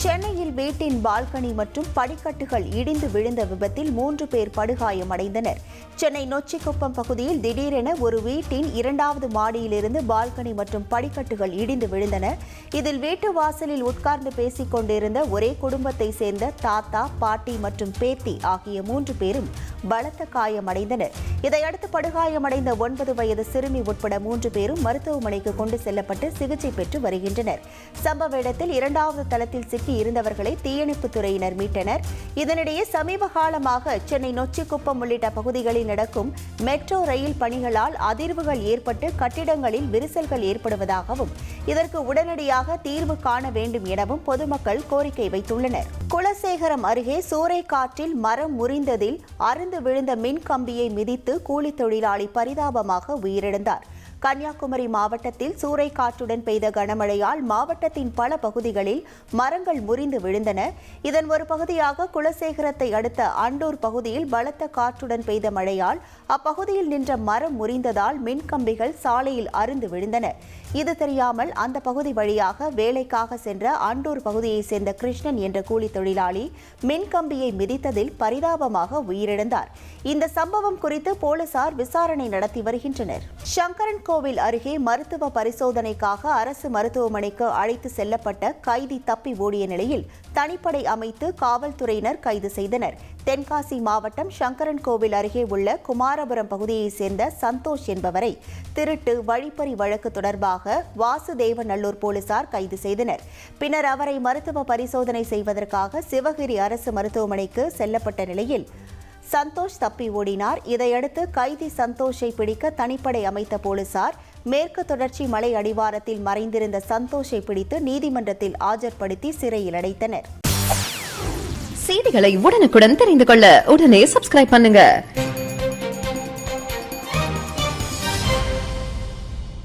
சென்னையில் வீட்டின் பால்கனி மற்றும் படிக்கட்டுகள் இடிந்து விழுந்த விபத்தில் மூன்று பேர் படுகாயமடைந்தனர். சென்னை நொச்சிக்குப்பம் பகுதியில் திடீரென ஒரு வீட்டின் இரண்டாவது மாடியிலிருந்து பால்கனி மற்றும் படிக்கட்டுகள் இடிந்து விழுந்தன. இதில் வீட்டு வாசலில் உட்கார்ந்து பேசிக் கொண்டிருந்த ஒரே குடும்பத்தை சேர்ந்த தாத்தா பாட்டி மற்றும் பேத்தி ஆகிய மூன்று பேரும் பலத்த காயமடைந்தனர் இதையடுத்து படுகாயமடைந்த ஒன்பது வயது சிறுமி உட்பட மூன்று பேரும் மருத்துவமனைக்கு கொண்டு செல்லப்பட்டு சிகிச்சை பெற்று வருகின்றனர். சம்பவ இடத்தில் இரண்டாவது தளத்தில் சிக்கி இருந்தவர்களை தீயணைப்புத் துறையினர் மீட்டனர். இதனிடையே சமீப காலமாக சென்னை நொச்சிக்குப்பம் உள்ளிட்ட பகுதிகளில் நடக்கும் மெட்ரோ ரயில் பணிகளால் அதிர்வுகள் ஏற்பட்டு கட்டிடங்களில் விரிசல்கள் ஏற்படுவதாகவும் இதற்கு உடனடியாக தீர்வு காண வேண்டும் எனவும் பொதுமக்கள் கோரிக்கை வைத்துள்ளனர். குலசேகரம் அருகே சூறைக்காற்றில் மரம் முறிந்ததில் அருந்து விழுந்த மின் கம்பியை மிதித்து கூலி தொழிலாளி பரிதாபமாக உயிரிழந்தார். கன்னியாகுமரி மாவட்டத்தில் சூறைக்காற்றுடன் பெய்த கனமழையால் மாவட்டத்தின் பல பகுதிகளில் மரங்கள் முறிந்து விழுந்தன. இதன் ஒரு பகுதியாக குலசேகரத்தை அடுத்த அண்டூர் பகுதியில் பலத்த காற்றுடன் பெய்த மழையால் அப்பகுதியில் நின்ற மரம் முறிந்ததால் மின்கம்பிகள் சாலையில் அருந்து விழுந்தன. இது தெரியாமல் அந்த பகுதி வழியாக வேலைக்காக சென்ற அண்டூர் பகுதியைச் சேர்ந்த கிருஷ்ணன் என்ற கூலி தொழிலாளி மின்கம்பியை மிதித்ததில் பரிதாபமாக உயிரிழந்தார். இந்த சம்பவம் குறித்து போலீசார் விசாரணை நடத்தி வருகின்றனர். சங்கரன் கோவில் அருகே மருத்துவ பரிசோதனைக்காக அரசு மருத்துவமனைக்கு அழைத்து செல்லப்பட்ட கைதி தப்பி ஓடிய நிலையில் தனிப்படை அமைத்து காவல்துறையினர் கைது செய்தனர். தென்காசி மாவட்டம் சங்கரன் கோவில் அருகே உள்ள குமாரபுரம் பகுதியைச் சேர்ந்த சந்தோஷ் என்பவரை திருட்டு வழிப்பறி வழக்கு தொடர்பாக வாசுதேவநல்லூர் போலீசார் கைது செய்தனர். பின்னர் அவரை மருத்துவ பரிசோதனை செய்வதற்காக சிவகிரி அரசு மருத்துவமனைக்கு செல்லப்பட்ட நிலையில் சந்தோஷ் தப்பி ஓடினார். இதையடுத்து கைதி சந்தோஷை பிடிக்க தனிப்படை அமைத்த போலீசார் மேற்கு தொடர்ச்சி மலை அடிவாரத்தில் மறைந்திருந்த சந்தோஷை பிடித்து நீதிமன்றத்தில் ஆஜர்படுத்தி சிறையில் அடைத்தனர். செய்திகளை உடனுக்குடன் தெரிந்து கொள்ள உடனே சப்ஸ்கிரைப் பண்ணுங்க.